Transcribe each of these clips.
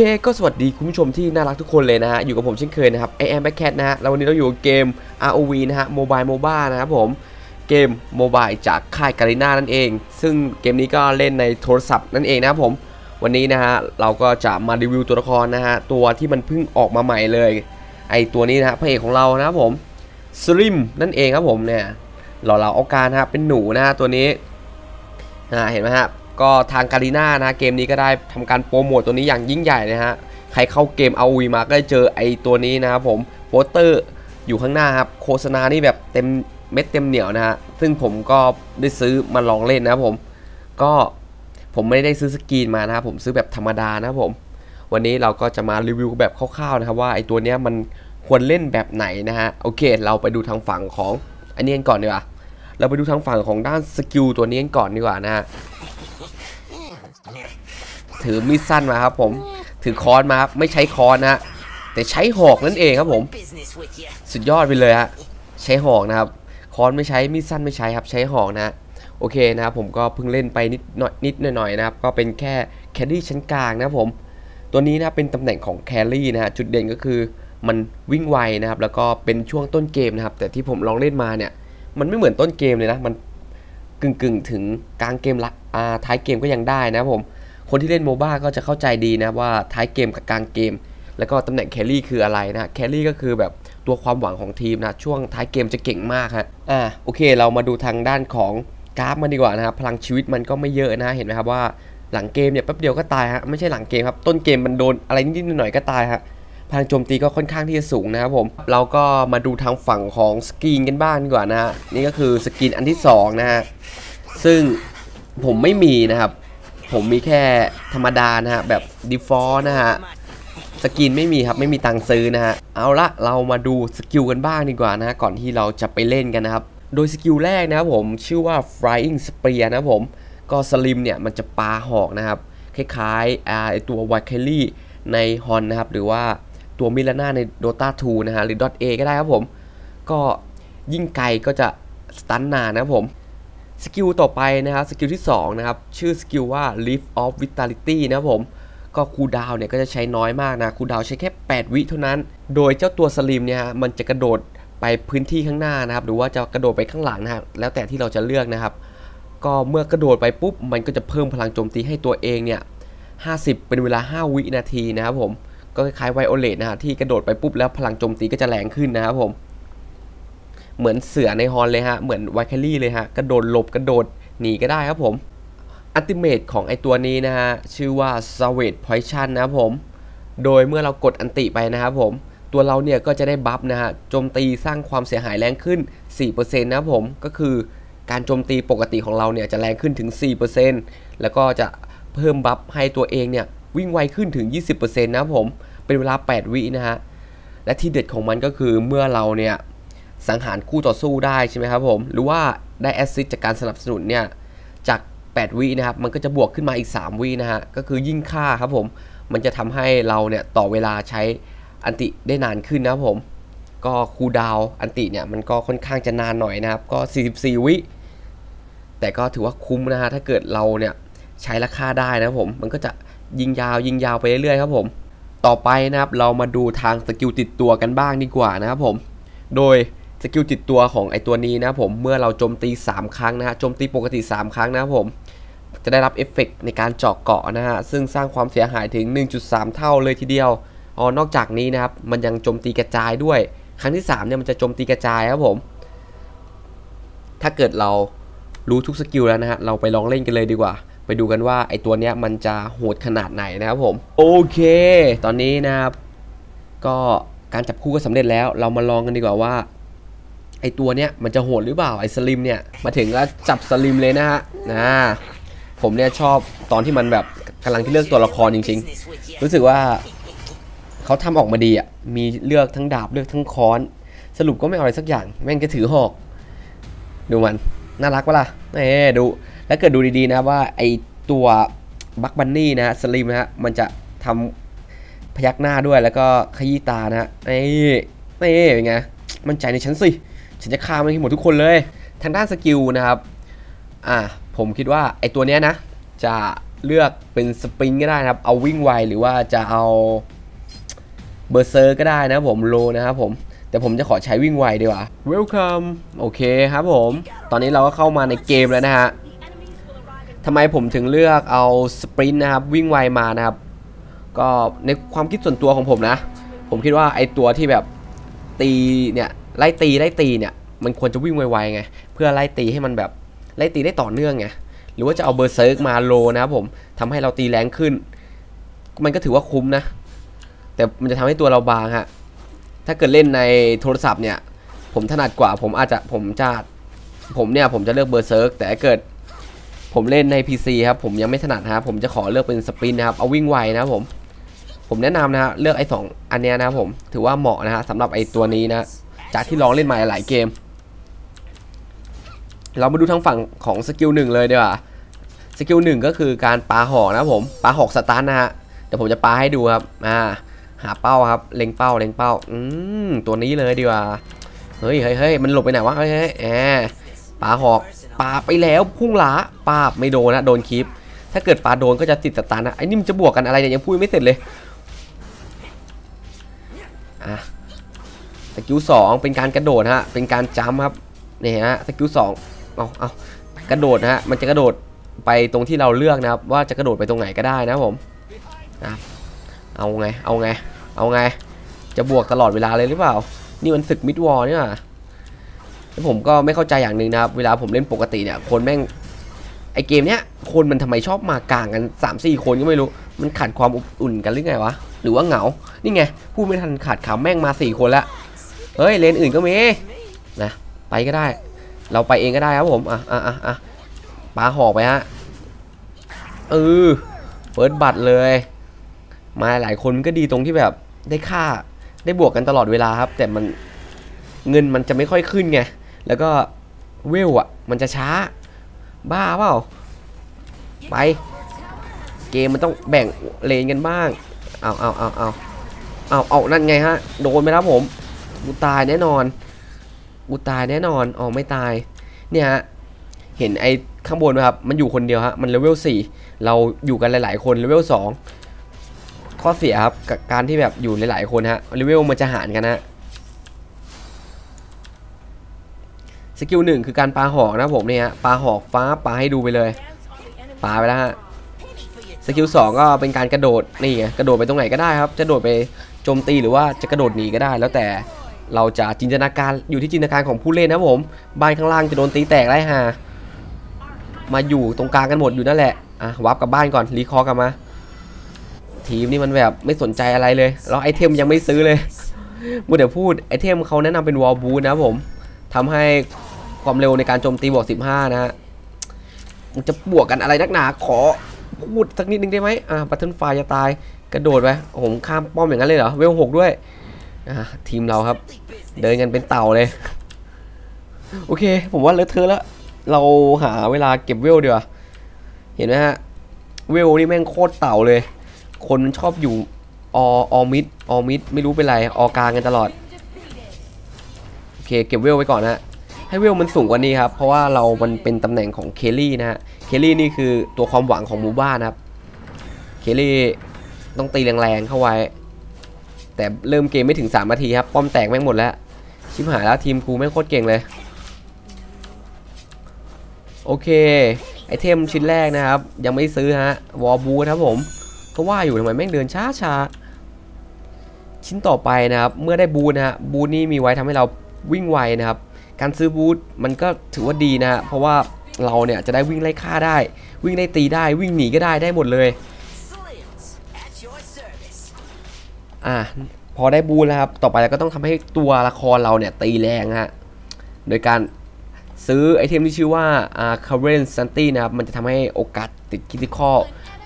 เคก็สวัสดีคุณผู้ชมที่น่ารักทุกคนเลยนะฮะ อยู่กับผมเช่นเคยนะครับไอแอมแบ็คแคทนะฮะ แล้ววันนี้เราอยู่กับเกม ROV นะฮะโมบายโมบ้านะครับผม เกมโมบายจากค่ายการีน่านั่นเอง ซึ่งเกมนี้ก็เล่นในโทรศัพท์นั่นเองนะครับผม วันนี้นะฮะ เราก็จะมารีวิวตัวละครนะฮะ ตัวที่มันเพิ่งออกมาใหม่เลย ไอตัวนี้นะฮะพระเอกของเรานะครับผมสลิมนั่นเองครับผมเนี่ยหล่อเหลาเอาการนะฮะเป็นหนูนะฮะตัวนี้นะเห็นไหมฮะ ก็ทางการีน่านะเกมนี้ก็ได้ทำการโปรโมทตัวนี้อย่างยิ่งใหญ่นะฮะใครเข้าเกมเอาวีมาก็ได้เจอไอตัวนี้นะครับผมโปสเตอร์อยู่ข้างหน้าครับโฆษณานี่แบบเต็มเม็ดเต็มเหนียวนะฮะซึ่งผมก็ได้ซื้อมาลองเล่นนะครับผม ก็ผมไม่ได้ซื้อสกรีนมานะครับผมซื้อแบบธรรมดานะครับผม วันนี้เราก็จะมารีวิวแบบคร่าวๆนะครับว่าไอตัวเนี้ยมันควรเล่นแบบไหนนะฮะโอเค เราไปดูทางฝั่งของอันนี้กันก่อนดีกว่าเราไปดูทางฝั่งของด้านสกิลตัวนี้กันก่อนดีกว่านะฮะ ถือมีดสั้นมาครับผม ถือค้อนมาครับ ไม่ใช้ค้อนนะฮะแต่ใช้หอกนั่นเองครับผม สุดยอดไปเลยฮะ ใช้หอกนะครับ ค้อนไม่ใช้ มีดสั้นไม่ใช้ครับ ใช้หอกนะฮะโอเคนะครับผมก็เพิ่งเล่นไปนิดหน่อยนิดหน่อยนะครับ ก็เป็นแค่แครี่ชั้นกลางนะครับผม ตัวนี้นะเป็นตำแหน่งของแครี่นะฮะ จุดเด่นก็คือมันวิ่งไวนะครับ แล้วก็เป็นช่วงต้นเกมนะครับ แต่ที่ผมลองเล่นมาเนี่ย มันไม่เหมือนต้นเกมเลยนะ มันกึ่งๆ ถึงกลางเกมละ ท้ายเกมก็ยังได้นะผม คนที่เล่นโมบ้าก็จะเข้าใจดีนะว่าท้ายเกมกับกลางเกม แล้วก็ตำแหน่งแครี่คืออะไรนะแครี่ก็คือแบบตัวความหวังของทีมนะช่วงท้ายเกมจะเก่งมากฮะอ่าโอเค เรามาดูทางด้านของกราฟมันดีกว่านะครับพลังชีวิตมันก็ไม่เยอะนะเห็นไหมครับว่าหลังเกมเนี่ยแป๊บเดียวก็ตายฮะไม่ใช่หลังเกมครับต้นเกมมันโดนอะไรนิดหน่อยก็ตายฮะพลังโจมตีก็ค่อนข้างที่จะสูงนะครับผม เราก็มาดูทางฝั่งของสกินกันบ้างดีกว่านะฮะนี่ก็คือสกินอันที่สองนะฮะซึ่ง ผมไม่มีนะครับ ผมมีแค่ธรรมดานะฮะแบบ default นะฮะสกินไม่มีครับไม่มีตังค์ซื้อนะฮะเอาละเรามาดูสกิลกันบ้างดีกว่านะฮะก่อนที่เราจะไปเล่นกันนะครับ โดยสกิลแรกนะครับผมชื่อว่า flying spear นะผมก็สลิมเนี่ยมันจะปาหอกนะครับ คล้ายๆไอตัววาเคลลี่ในฮอนนะครับ หรือว่าตัวมิลาน่าใน Dota 2 นะฮะหรือ .a ก็ได้ครับผม ก็ยิ่งไกลก็จะสตันนานนะครับผม สกิลต่อไปนะครับสกิลที่2นะครับชื่อสกิลว่า Leaf of Vitality นะครับผมก็คูดาวเนี่ยก็จะใช้น้อยมากนะคูดาวใช้แค่ 8 วิเท่านั้น โดยเจ้าตัวสลิมเนี่ยฮะมันจะกระโดดไปพื้นที่ข้างหน้านะครับ หรือว่าจะกระโดดไปข้างหลังนะครับแล้วแต่ที่เราจะเลือกนะครับ ก็เมื่อกระโดดไปปุ๊บ มันก็จะเพิ่มพลังโจมตีให้ตัวเองเนี่ย50 เป็นเวลา 5 วินาทีนะครับผมก็คล้ายๆไวโอเลตนะฮะที่กระโดดไปปุ๊บแล้วพลังโจมตีก็จะแรงขึ้นนะครับผม เหมือนเสือในฮอนเลยฮะ เหมือนไวคารี่เลยฮะ กระโดดหลบกระโดดหนีก็ได้ครับผมอัลติเมทของไอตัวนี้นะฮะ ชื่อว่า s a v a g e Poison นะครับผม โดยเมื่อเรากดอันติไปนะครับผม ตัวเราเนี่ยก็จะได้บัฟนะฮะ โจมตีสร้างความเสียหายแรงขึ้น 4%นะครับผม ก็คือการโจมตีปกติของเราเนี่ยจะแรงขึ้นถึง 4%แล้วก็จะเพิ่มบัฟให้ตัวเองเนี่ยวิ่งไวขึ้นถึง 20%นะครับผม เป็นเวลา 8 วินะฮะ และที่เด็ดของมันก็คือเมื่อเราเนี่ย สังหารคู่ต่อสู้ได้ใช่ไหมครับผม หรือว่าได้แอสซิสจากการสนับสนุนเนี่ย จาก 8 วินะครับ มันก็จะบวกขึ้นมาอีก 3 วินะฮะ ก็คือยิ่งค่าครับผม มันจะทำให้เราเนี่ยต่อเวลาใช้อันติได้นานขึ้นนะครับผม ก็คูดาวอันติเนี่ยมันก็ค่อนข้างจะนานหน่อยนะครับ ก็ 44 วิ แต่ก็ถือว่าคุ้มนะฮะ ถ้าเกิดเราเนี่ยใช้ราคาได้นะครับผม มันก็จะยิงยาวยิงยาวไปเรื่อยๆครับผม ต่อไปนะครับเรามาดูทางสกิลติดตัวกันบ้างดีกว่านะครับผม โดย สกิลติดตัวของไอตัวนี้นะผมเมื่อเราโจมตี 3 ครั้งนะฮะโจมตีปกติ 3 ครั้งนะผมจะได้รับเอฟเฟกในการเจาะเกาะนะฮะซึ่งสร้างความเสียหายถึง 1.3 เท่าเลยทีเดียวอ๋อนอกจากนี้นะครับมันยังโจมตีกระจายด้วย ครั้งที่3เนี่ยมันจะโจมตีกระจายครับผม ถ้าเกิดเรารู้ทุกสกิลแล้วนะฮะเราไปลองเล่นกันเลยดีกว่า ไปดูกันว่าไอตัวเนี้ยมันจะโหดขนาดไหนนะครับผมโอเค ตอนนี้นะครับก็การจับคู่ก็สำเร็จแล้ว เรามาลองกันดีกว่าว่า ไอตัวเนี้ยมันจะโหดหรือเปล่าไอสลิมเนี่ยมาถึงก็จับสลิมเลยนะฮะนะผมเนี่ยชอบตอนที่มันแบบกำลังที่เลือกตัวละครจริง ๆ รู้สึกว่าเขาทำออกมาดีอะมีเลือกทั้งดาบเลือกทั้งค้อน สรุปก็ไม่เอาอะไรสักอย่าง แม่งก็ถือหอก ดูมันน่ารักปะล่ะเอ้ดูแล้วเกิดดูดีๆนะว่าไอตัวบักบันนี่นะฮะสลิมนะฮะมันจะทำพยักหน้าด้วยแล้วก็ขยี้ตานะฮะนี่นี่เป็นไงมั่นใจในฉันสิ ฉันจะฆ่ามันให้หมดทุกคนเลย ทางด้านสกิลนะครับอ่าผมคิดว่าไอตัวเนี้ยนะ จะเลือกเป็นสปริงก็ได้นะครับ เอาวิ่งไวหรือว่าจะเอาเบอร์เซอร์ก็ได้นะผมโลนะครับผมแต่ผมจะขอใช้วิ่งไวดีกว่า Welcome โอเคครับผม ตอนนี้เราก็เข้ามาในเกมแล้วนะฮะทำไมผมถึงเลือกเอาสปรินต์นะครับ วิ่งไวมานะครับ ก็ในความคิดส่วนตัวของผมนะ ผมคิดว่าไอตัวที่แบบตีเนี่ย ไล่ตีไล่ตีเนี่ยมันควรจะวิ่งไวๆไงเพื่อไล่ตีให้มันแบบไล่ตีได้ต่อเนื่องไงหรือว่าจะเอาเบอร์เซิร์กมาโลนะครับผมทำให้เราตีแรงขึ้น มันก็ถือว่าคุ้มนะ แต่มันจะทำให้ตัวเราบางฮะถ้าเกิดเล่นในโทรศัพท์เนี่ย ผมถนัดกว่าผมอาจจะผมจะผมเนี่ยผมจะเลือกเบอร์เซิร์กแต่ถ้าเกิด ผมเล่นใน PC ครับผมยังไม่ถนัดนะครับผมจะขอเลือกเป็นสปรินต์นะครับเอาวิ่งไวนะครับผมผมแนะนำนะฮะเลือกไอ้สองอันเนี้ยนะครับผมถือว่าเหมาะนะฮะสำหรับไอ้ตัวนี้นะ จากที่ลองเล่นมาหลายเกม เรามาดูทางฝั่งของสกิลหนึ่งเลยดีกว่าสกิลหนึ่งก็คือการปาหอกนะผมปาหอกสตาร์นะฮะเดี๋ยวผมจะปาให้ดูครับอ่าหาเป้าครับเล็งเป้าเล็งเป้าอืมตัวนี้เลยดีกว่าเฮ้ยเฮ้ยเฮ้ยมันหลบไปไหนวะเฮ้ยเฮ้ยแอบปาหอกปาไปแล้วพุ่งหลาปาไม่โดนนะโดนคลิป ถ้าเกิดปาโดนก็จะติดสตาร์นะไอ้นี่มันจะบวกกันอะไรเนี่ยยังพูดไม่เสร็จเลยอะ สกิลสองเป็นการกระโดดฮะเป็นการจัมครับนี่ฮะสกิลสองเอาเอากระโดดนะฮะมันจะกระโดดไปตรงที่เราเลือกนะครับ ว่าจะกระโดดไปตรงไหนก็ได้นะผมนะเอาไงเอาไง เอาไง จะบวกตลอดเวลาเลยหรือเปล่า นี่มันศึกมิดวอลนี่ยแล้วผมก็ไม่เข้าใจอย่างหนึ่งนะครับ เวลาผมเล่นปกติเนี่ยคนแม่งไอเกมเนี้ยคนมันทำไมชอบมากลางกัน 3 4 คนก็ไม่รู้ มันขาดความอบอุ่นกันหรือไงวะ หรือว่าเหงา นี่ไงพูดไม่ทันขาดคำแม่งมา 4 คนแล้ว เฮ้ยเลนอื่นก็มีนะไปก็ได้ เราไปเองก็ได้ครับผมอะอะอะอะปลาหอกไปฮะเออเฟิร์สบัตรเลย มาหลายคนมันก็ดีตรงที่แบบได้ค่าได้บวกกันตลอดเวลาครับ แต่มันเงินมันจะไม่ค่อยขึ้นไงแล้วก็เวลอะ มันจะช้า บ้าเปล่าไป เกมมันต้องแบ่งเลนกันบ้างเอาเอาเอาเอาเอาเอานั่นไงฮะ โดนไปแล้วผม กูตายแน่นอนกูตายแน่นอนอ๋อไม่ตาย เนี่ยฮะเห็นไอ้ข้างบนไหมครับ มันอยู่คนเดียวฮะ มันเลเวล4เราอยู่กันหลาย ๆ คนเลเวล2ข้อเสียครับกับการที่แบบอยู่หลาย ๆ คนฮะเลเวลมันจะหารกันฮะสกิลหนึ่งคือการปาหอกนะผมเนี่ยฮะปาหอกฟ้าปาให้ดูไปเลยปาไปแล้วฮะสกิลสองก็เป็นการกระโดดนี่ไงกระโดดไปตรงไหนก็ได้ครับ จะโดดไปโจมตีหรือว่าจะกระโดดหนีก็ได้แล้วแต่ เราจะจินตนาการอยู่ที่จินตนาการของผู้เล่นนะผม บ้านข้างล่างจะโดนตีแตกไล่ฮามาอยู่ตรงกลางกันหมดอยู่นั่นแหละอะวับกลับบ้านก่อนรีคอร์กลับมาทีมนี่มันแบบไม่สนใจอะไรเลยแล้วไอเทมยังไม่ซื้อเลยมูเดี๋ยวพูดไอเทมเขาแนะนำเป็นวอลบูนะผมทำให้ความเร็วในการโจมตีบวก 15 นะฮะมันจะบวกกันอะไรนักหนาขอพูดสักนิดนึงได้ไหมอ่าบัตเทิลไฟจะตายกระโดดไปผมข้ามป้อมอย่างนั้นเลยเหรอเวลหกด้วย ทีมเราครับ เดินกันเป็นเต่าเลย โอเค ผมว่าเลอะเทอะแล้ว เราหาเวลาเก็บเวลดีกว่าเห็นไหมฮะ เวลนี่แม่งโคตรเต่าเลยคนมันชอบอยู่อออมิดออมิดไม่รู้เป็นไร ออกลางกันตลอด โอเค เก็บเวลไว้ก่อนนะให้เวลมันสูงกว่านี้ครับ เพราะว่าเรามันเป็นตำแหน่งของเคลลี่นะฮะ เคลลี่นี่คือตัวความหวังของหมู่บ้านครับ เคลลี่ต้องตีแรงๆเข้าไว้ แต่เริ่มเกมไม่ถึง3นาทีครับ ป้อมแตกแม่งหมดแล้ว ชิบหายแล้วทีมกูแม่งโคตรเก่งเลย โอเค ไอเทมชิ้นแรกนะครับ ยังไม่ซื้อฮะ วอลบูครับผม ก็ว่าอยู่ทำไมแม่งเดินช้าช้าชิ้นต่อไปนะครับ เมื่อได้บูนะฮะ บูนี่มีไว้ทำให้เราวิ่งไวนะครับ การซื้อบูทมันก็ถือว่าดีนะฮะ เพราะว่าเราเนี่ยจะได้วิ่งไล่ฆ่าได้ วิ่งไล่ตีได้ วิ่งหนีก็ได้ ได้หมดเลย อะพอได้บูแล้วครับ ต่อไปเราก็ต้องทำให้ตัวละครเราเนี่ยตีแรงฮะ โดยการซื้อไอเทมที่ชื่อว่าอ่า current santy นะครับ มันจะทำให้โอกาสติด critical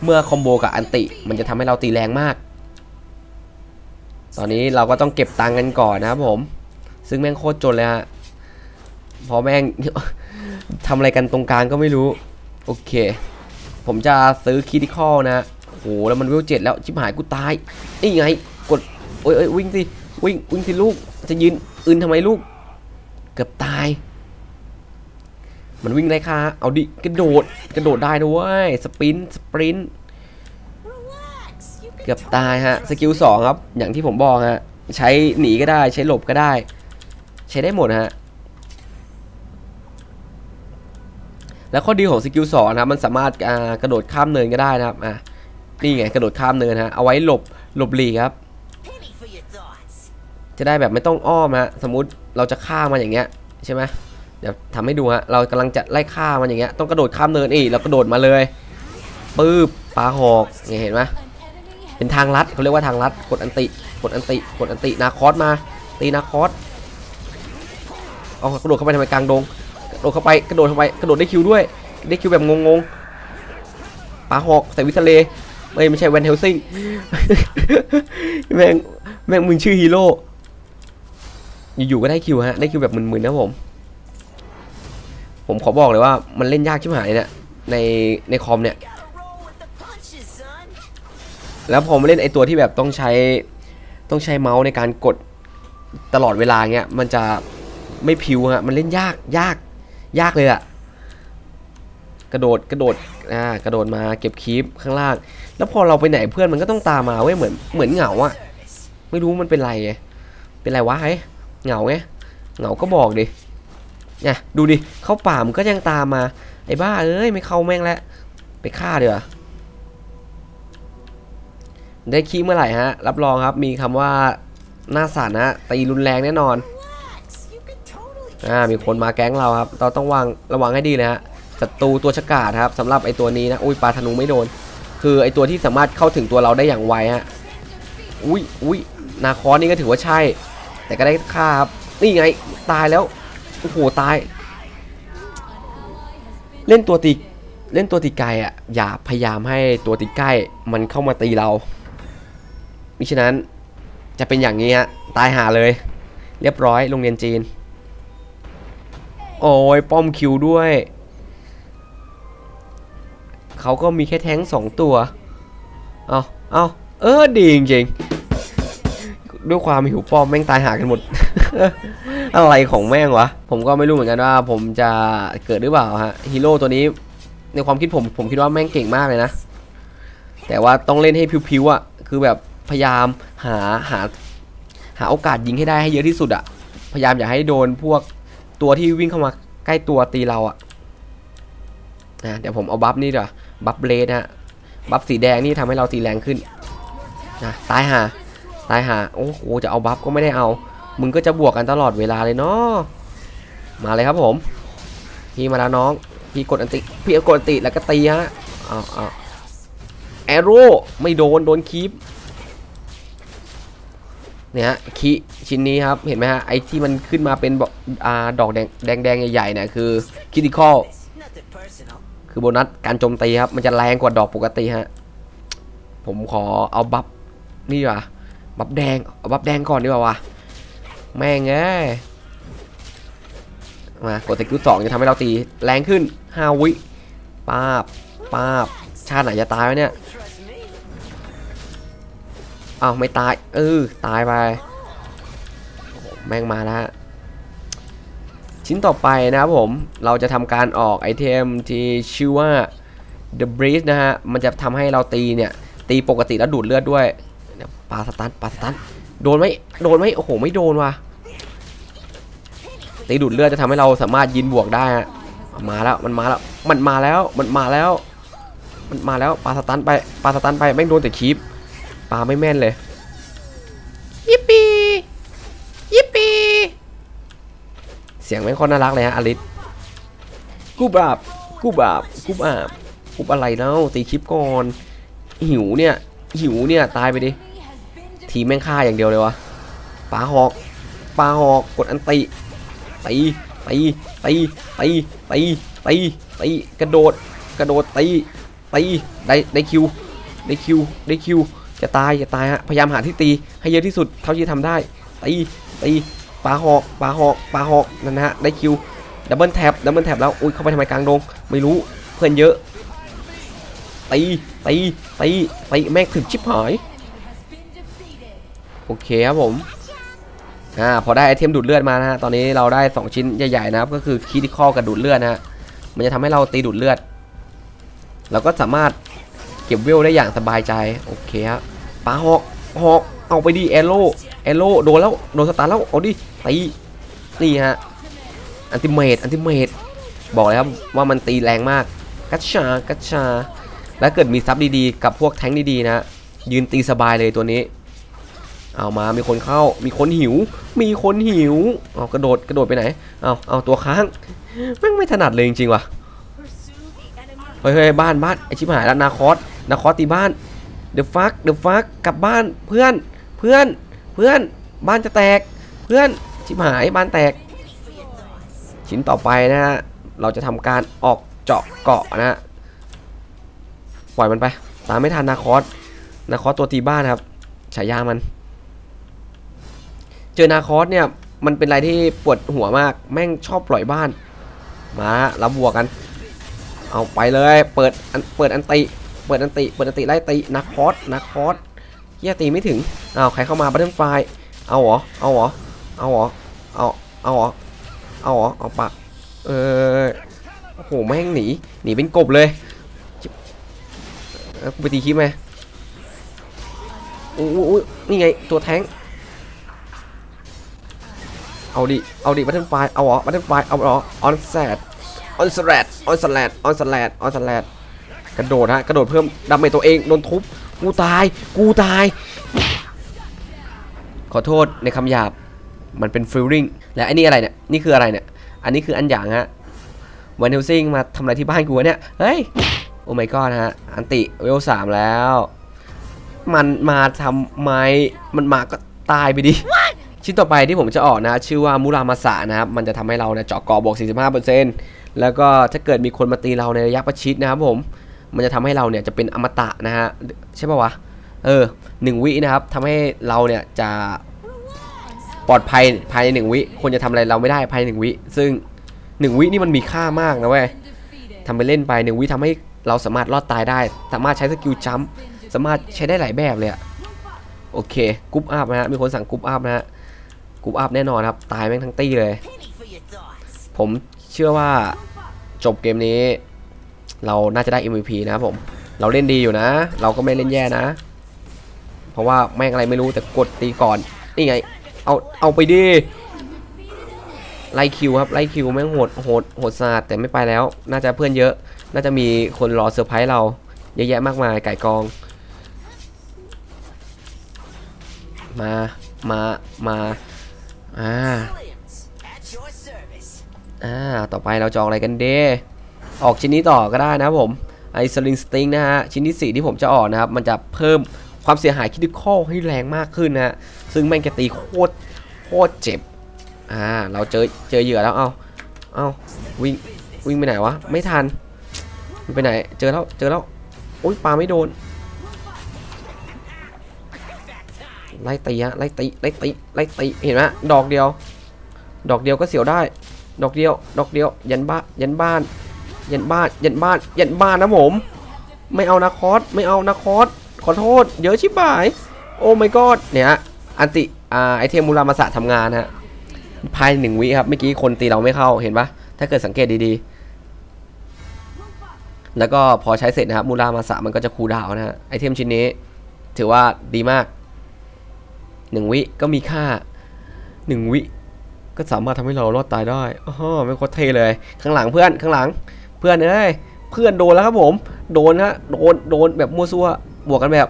เมื่อคอมโบกับอันติ มันจะทำให้เราตีแรงมาก ตอนนี้เราก็ต้องเก็บตังกันก่อนนะครับผม ซึ่งแม่งโคตรจนเลยฮะเพอแม่งทำอะไรกันตรงกลางก็ไม่รู้ โอเค ผมจะซื้อคิดิคอนะโอ้โหแล้วมันเวลเจ็ดแล้วชิบหายกูตายนี่ไง โอ้ยเอ้ยวิ่งสิวิ่งวิ่งสิลูกจะยืนอื่นทำไมลูก เกือบตาย มันวิ่งไล่ฆ่าเอาดิกระโดดกระโดดได้ด้วยสปรินต์สปรินต์เกือบตายฮะสกิลสองครับ อย่างที่ผมบอกฮะใช้หนีก็ได้ใช้หลบก็ได้ ใช้ได้หมดฮะแล้วข้อดีของสกิลสองนะครับมันสามารถกระโดดข้ามเนินก็ได้นะครับอะนี่ไงกระโดดข้ามเนินฮะเอาไว้หลบหลบหลีกครับ จะได้แบบไม่ต้องอ้อมฮะสมมุติเราจะฆ่ามันอย่างเงี้ยใช่ไหมเดี๋ยวทำให้ดูฮะเรากำลังจะไล่ฆ่ามันอย่างเงี้ยต้องกระโดดข้ามเนินอีกเรากระโดดมาเลยปื๊บปลาหอกเนี่ยเห็นไหมเป็นทางลัดเขาเรียกว่าทางลัดกดอันติกดอันติกดอันตินาคอสมา ตีนาคอสเอากระโดดเข้าไปทำไมกลางดงกระโดดเข้าไปกระโดดเข้าไปกระโดดได้คิวด้วย ได้คิวแบบงงๆปลาหอกใส่วิสเลไม่ไม่ใช่แวนเฮลซิงแม่งแม่งมึงชื่อฮีโร่ อยู่ๆก็ได้คิวฮะได้คิวแบบมึนๆนะผม ผมขอบอกเลยว่ามันเล่นยากชิบหายเนี่ยในในคอมเนี่ย แล้วพอมาเล่นไอตัวที่แบบต้องใช้ต้องใช้เมาส์ในการกดตลอดเวลาเงี้ยมันจะไม่พิวฮะมันเล่นยากยากยากเลยอะกระโดดกระโดดอ่ากระโดดมาเก็บคีปข้างล่าง แล้วพอเราไปไหนเพื่อนมันก็ต้องตามมาเว้ยเหมือนเหมือนเหงาอะไม่รู้มันเป็นไรเป็นไรวะไอ้ เหงาไงเหงาก็บอกดิเนี่ยดูดิเข้าป่ามันก็ยังตามมา ไอ้บ้าเอ้ยไม่เข้าแม่งแล้วไปฆ่าเดี๋ยวได้คีเมื่อไหร่ฮะ รับรองครับมีคำว่าหน้าสันนะตีรุนแรงแน่นอนอ่ามีคนมาแก๊งเราครับ เราต้องวางระวังให้ดีนะฮะศัตรูตัวฉกาจครับสำหรับไอตัวนี้นะอุ้ยปลาธนูไม่โดน คือไอตัวที่สามารถเข้าถึงตัวเราได้อย่างไวฮะอุ้ยอุ้ยนาคอนนี่ก็ถือว่าใช่ แต่ก็ได้ค่าครับนี่ไงตายแล้วโอ้โหตาย เล่นตัวตีเล่นตัวตีไกลอะอย่าพยายามให้ตัวตีใกล้มันเข้ามาตีเรามิฉะนั้นจะเป็นอย่างนี้ฮะตายหาเลย เรียบร้อยโรงเรียนจีน โอ้ยป้อมคิวด้วยเขาก็มีแค่แท้งสองตัว เอาเอาเออดีจริงๆ ด้วยความหิวป้อมแม่งตายหากันหมด อะไรของแม่งวะ ผมก็ไม่รู้เหมือนกันว่า ผมจะเกิดหรือเปล่าฮะฮีโร่ตัวนี้ ในความคิดผมผมคิดว่าแม่งเก่งมากเลยนะ แต่ว่าต้องเล่นให้พิวๆอะ คือแบบพยายามหาหา หาโอกาสยิงให้ได้ให้เยอะที่สุดอะ พยายามอย่าให้โดนพวกตัวที่วิ่งเข้ามาใกล้ตัวตีเราอะนะเดี๋ยวผมเอาบัฟนี่ดีกว่าบัฟเลดฮะบัฟสีแดงนี่ทำให้เราตีแรงขึ้นนะตายหา ตายหาโอ้โหจะเอาบัฟก็ไม่ได้เอา มึงก็จะบวกกันตลอดเวลาเลยเนาะมาเลยครับผม พี่มาแล้วน้อง พี่กดอันติ พี่กดอันติแล้วก็ตีฮะเอาเอาแอโร่ไม่โดนโดนคีปเนี่ยฮะคีชิ้นนี้ครับเห็นไหมฮะไอที่มันขึ้นมาเป็นอ่าดอกแดงแดงแดงใหญ่ๆเนี่ยคือคิติคอลคือโบนัสการโจมตีครับ มันจะแรงกว่าดอกปกติฮะ ผมขอเอาบัฟนี่ดีกว่า บัฟแดงเอาบัฟแดงก่อนดีกว่าวะแม่งเอ้ยมากดสกิลสองจะทำให้เราตีแรงขึ้นห้าวิป้าบป้าบชาติไหนจะตายวะเนี่ย Trust me. อ้าวไม่ตายเออตายไปแม่งมาแล้วฮะชิ้นต่อไปนะครับผมเราจะทำการออกไอเทมที่ชื่อว่า The Breeze นะฮะ มันจะทำให้เราตีเนี่ย ตีปกติแล้วดูดเลือดด้วย ปาสตันปาสตันโดนไหมโดนไหมโอ้โหไม่โดนว่ะตีดูดเลือดจะทำให้เราสามารถยินบวกได้ฮะมาแล้วมันมาแล้วมันมาแล้วมันมาแล้ว มันมาแล้วปาสตันไปปาสตันไปแม่งโดนแต่คีปปาไม่แม่นเลยยิปปี้ยิปปี้เสียงแม่งโคนน่ารักเลยฮะอลิสกูบาบกูบาบกูบาบกูบอะไรเนาตีคลิปก่อนหิวเนี่ยหิวเนี่ยตายไปดิ ทีแม่งฆ่าอย่างเดียวเลยวะปลาหอกปลาหอกกดอันติตีตีตีตีตีตีตีกระโดดกระโดดตีตีได้ได้คิวได้คิวได้คิวจะตายจะตายฮะพยายามหาที่ตีให้เยอะที่สุดเท่าที่ทำได้ตีตีปลาหอกปลาหอกปลาหอกนั่นนะฮะได้คิวดับเบิลแท็บดับเบิลแท็บแล้วอุ้ยเข้าไปทำไมกลางดงไม่รู้เพื่อนเยอะตีตีตีตีแม่งถึงชิบหาย โอเคครับผมอ่าพอได้ไอเทมดูดเลือดมานะฮะตอนนี้เราได้ 2 ชิ้นใหญ่ๆนะครับก็คือคีติคอลกับดูดเลือดนะฮะมันจะทำให้เราตีดูดเลือดเราก็สามารถเก็บเวลได้อย่างสบายใจโอเคฮะปาหอกหอกเอาไปดิเอโร่เอโร่โดนแล้วโดนสตาร์แล้วเอาดิตีนี่ฮะอันติเมตอันติเมตบอกเลยครับว่ามันตีแรงมากกัชชากัชชา แล้วเกิดมีซับดีๆ กับพวกแท้งดีๆนะ ยืนตีสบายเลยตัวนี้ เอามามีคนเข้า มีคนหิว มีคนหิวเอากระโดดกระโดดไปไหนเอาเอาตัวค้างแม่งไม่ถนัดเลยจริงๆว่ะเฮ้ยเฮ้ยบ้านบ้านไอชิบหายแล้วนาคอสนาคอสตีบ้านเดอะฟักเดอะฟักกลับบ้านเพื่อนเพื่อนเพื่อนบ้านจะแตกเพื่อนชิบหายบ้านแตก ชิ้นต่อไปนะฮะเราจะทำการออกเจาะเกาะนะฮะปล่อยมันไป ตามไม่ทันนาคอสนาคอสตัวตีบ้านครับฉายามัน เจอนาคอสเนี่ยมันเป็นอะไรที่ปวดหัวมาก แม่งชอบปล่อยบ้าน มารับบวกกัน เอาไปเลย เปิดเปิดอันติ เปิดอันติ เปิดอันติไล่ตีนาคอสนาคอสเฮียตีไม่ถึงเอาใครเข้ามาบัตเทิลไฟเอาเหรอ เอาเหรอ เอาเหรอ เอา เอาเหรอ เอาเหรอ เอาปะเออโอ้โห แม่งหนี หนีเป็นกบเลยกูไปตีคลิปไหมอุ้ยอุ้ยนี่ไง ตัวแท้ง เอาดิ เอาดิบัตเทิลไฟเอาหรอบัตเทิลไฟเอาหรอออนแซดออนสแลดออนสแลดออนสแลดออนสแลดกระโดดฮะ กระโดดเพิ่มดาเมจตัวเอง โดนทุบ กูตาย กูตาย ขอโทษในคำหยาบ มันเป็นฟิลลิ่ง และไอ้นี่อะไรเนี่ย นี่คืออะไรเนี่ย อันนี้คืออันอย่างฮะวันเฮลซิงมาทำอะไรที่บ้านกูเนี่ย เฮ้ย โอ้ my god ฮะ อันติเวลสามแล้ว มันมาทำไม มันมาก็ตายไปดิ ชิ้นต่อไปที่ผมจะออกนะชื่อว่ามูรามาสะนะครับมันจะทำให้เราเนี่ยเจาะกอบวก 45%แล้วก็ถ้าเกิดมีคนมาตีเราในระยะประชิดนะครับผมมันจะทำให้เราเนี่ยจะเป็นอมตะนะฮะใช่ป่าวะเออหนึ่งวินะครับทำให้เราเนี่ยจะปลอดภัยภายในหนึ่งวิคนจะทำอะไรเราไม่ได้ภายในหนึ่งวิ ซึ่งหนึ่งวินี่มันมีค่ามากนะเว้ยทำไปเล่นไปหนึ่งวิทำให้เราสามารถรอดตายได้ สามารถใช้สกิลจัมป์สามารถใช้ได้หลายแบบเลยอะโอเคกรุ๊ปอัพนะฮะมีคนสั่งกรุ๊ปอัพนะฮะ กรุ๊ปอัพแน่นอนครับ ตายแม่งทั้งตี้เลย Penny for your thoughts. ผมเชื่อว่าจบเกมนี้ เราน่าจะได้ MVP นะครับผม เราเล่นดีอยู่นะ เราก็ไม่เล่นแย่นะ เพราะว่าแม่งอะไรไม่รู้แต่กดตีก่อน นี่ไง เอาเอาไปดิไล่คิวครับไล่คิวแม่งโหดโหดโหดสาดแต่ไม่ไปแล้ว น่าจะเพื่อนเยอะ น่าจะมีคนรอเซอร์ไพรส์เราเยอะแยะมากมายไก่กอง มามามา อ่า Williams, at your service. อ่า ต่อไปเราจองอะไรกันเดออกชิ้นนี้ต่อก็ได้นะครับผมไอสลิงสติงนะฮะ ชิ้นที่ 4 ที่ผมจะออกนะครับ มันจะเพิ่มความเสียหายคิดิคอลให้แรงมากขึ้นนะฮะ ซึ่งแม่งจะตีโคตรโคตรเจ็บ อ่า เราเจอเจอเหยื่อแล้ว เอาเอาวิ่งวิ่งไปไหนวะ ไม่ทันมันไปไหน เจอแล้ว เจอแล้ว โอ๊ยปลาไม่โดน ไล่ตีฮะไล่ตีไล่ตีไล่ตีเห็นไหมดอกเดียว ดอกเดียวก็เสียวได้ ดอกเดียว ดอกเดียว ยันบ้านยันบ้าน ยันบ้าน ยันบ้าน ยันบ้านนะผม ไม่เอานาคอสไม่เอานาคอสขอโทษ เยอะชิบหาย โอ้ my god เนี่ยอันติอ่าไอเทมมูรามาสะทำงานฮะภายในหนึ่งวิครับเมื่อกี้คนตีเราไม่เข้าเห็นปะถ้าเกิดสังเกตดีๆ แล้วก็พอใช้เสร็จนะครับมูรามาสะมันก็จะคูดาวนะฮะไอเทมชิ้นนี้ ถือว่าดีมาก หนึ่งวิก็มีค่าหนึ่งวิ ก็สามารถทำให้เรารอดตายได้อ๋อไม่โคตรเทเลย ข้างหลังเพื่อนข้างหลัง เพื่อนเอ้ยเพื่อนโดนแล้วครับผม โดนฮะโดนโดนแบบมั่วซั่วบวกกันแบบ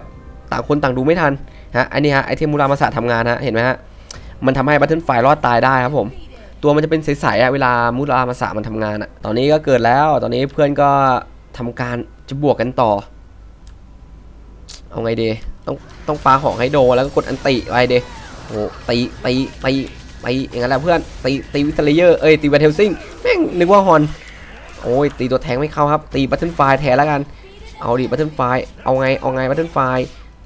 ต่างคนต่างดูไม่ทันฮะอันนี้ฮะไอเทมมูรามาสะทำงานฮะเห็นไหมฮะมันทำให้บัตเทิลไฟรอดตายได้ครับผมตัวมันจะเป็นใสๆอะเวลามูรามาสะมันทำงานอะตอนนี้ก็เกิดแล้ว ตอนนี้เพื่อนก็ทำการจะบวกกันต่อ เอาไงดีต้องต้องปาของให้โดนแล้วก็กดอันติไปเดโอ้ตีตีตีตีอย่างนั้นแหละเพื่อนตีตีวิสเลเยอร์เอ้ยตีแบทเทลซิงแม่งนึกว่าฮอนโอ้ยตีตัวแทงไม่เข้าครับตีบัตเทิลไฟแทนแล้วกันเอาดิบัตเทิลไฟเอาไงเอาไงบัตเทิลไฟ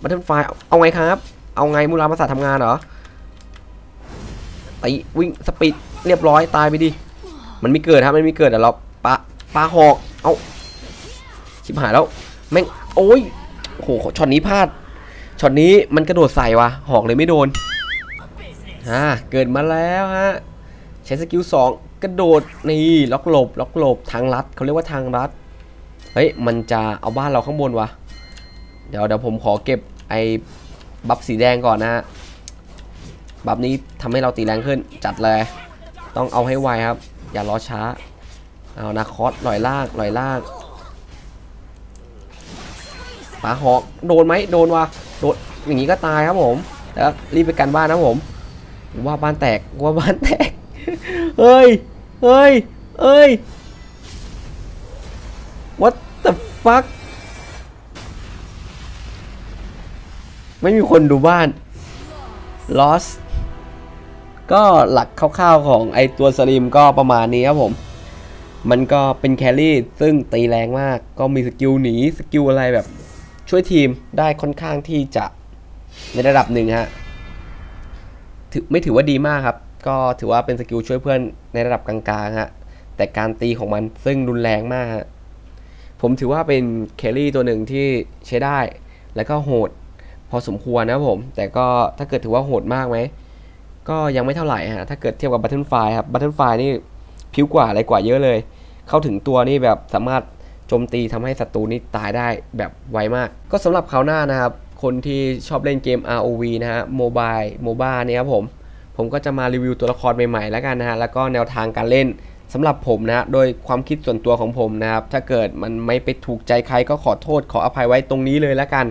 บัตเทิลไฟเอาไงครับ เอาไงมูรามาสะทำงานเหรอตีวิ่งสปีดเรียบร้อยตายไปดิมันไม่เกิดครับมันไม่เกิดเดี๋ยวเราปาปาหอกเอาชิบหายแล้วแม่งโอ้ย โอ้โหช็อตนี้พลาดช็อตนี้มันกระโดดใส่ว่ะหอกเลยไม่โดนอ่าเกิดมาแล้วฮะใช้สกิล2กระโดดนี่ล็อกหลบล็อกหลบทางลัดเขาเรียกว่าทางลัดเฮ้ยมันจะเอาบ้านเราข้างบนวะเดี๋ยวเดี๋ยวผมขอเก็บไอ้บัฟสีแดงก่อนนะฮะบัฟนี้ทำให้เราตีแรงขึ้นจัดเลย ต้องเอาให้ไวครับ อย่ารอช้าเอานาคอสหน่อยล่างหน่อยล่าง ปาหอกโดนไหมโดนวะโดนอย่างนี้ก็ตายครับผมแล้วรีบไปกันบ้านนะผมผมว่าบ้านแตกว่าบ้านแตกเฮ้ยเฮ้ยเฮ้ย what the fuck ไม่มีคนดูบ้าน lost ก็หลักคร่าวๆของไอตัวสลิมก็ประมาณนี้ครับผม มันก็เป็นแครี่ซึ่งตีแรงมาก ก็มีสกิลหนี สกิลอะไรแบบ ช่วยทีมได้ค่อนข้างที่จะในระดับหนึ่งฮะไม่ถือว่าดีมากครับ ก็ถือว่าเป็นสกิลช่วยเพื่อนในระดับกลางๆฮะแต่การตีของมันซึ่งรุนแรงมากฮะผมถือว่าเป็นแคลรี่ตัวหนึ่งที่ใช้ได้ แล้วก็โหดพอสมควรนะผม แต่ก็ถ้าเกิดถือว่าโหดมากไหม ก็ยังไม่เท่าไหร่ฮะ ถ้าเกิดเทียบกับบัตเทิลไฟครับบัตเทิลไฟนี่ผิวกว่าอะไรกว่าเยอะเลย เข้าถึงตัวนี่แบบสามารถ โจมตีทำให้ศัตรูนี่ตายได้แบบไวมาก ก็สำหรับคราวหน้านะครับ คนที่ชอบเล่นเกม ROV นะฮะโมบายโมบ้าเนี่ยครับผม ผมก็จะมารีวิวตัวละครใหม่ๆแล้วกันนะฮะ แล้วก็แนวทางการเล่นสำหรับผมนะ โดยความคิดส่วนตัวของผมนะครับ ถ้าเกิดมันไม่ไปถูกใจใครก็ขอโทษขออภัยไว้ตรงนี้เลยแล้วกัน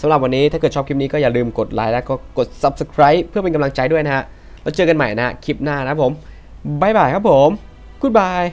สำหรับวันนี้ถ้าเกิดชอบคลิปนี้ก็อย่าลืมกดไลค์แล้วก็กด subscribe เพื่อเป็นกำลังใจด้วยนะฮะ แล้วเจอกันใหม่นะคลิปหน้านะผมบายบายครับผม goodbye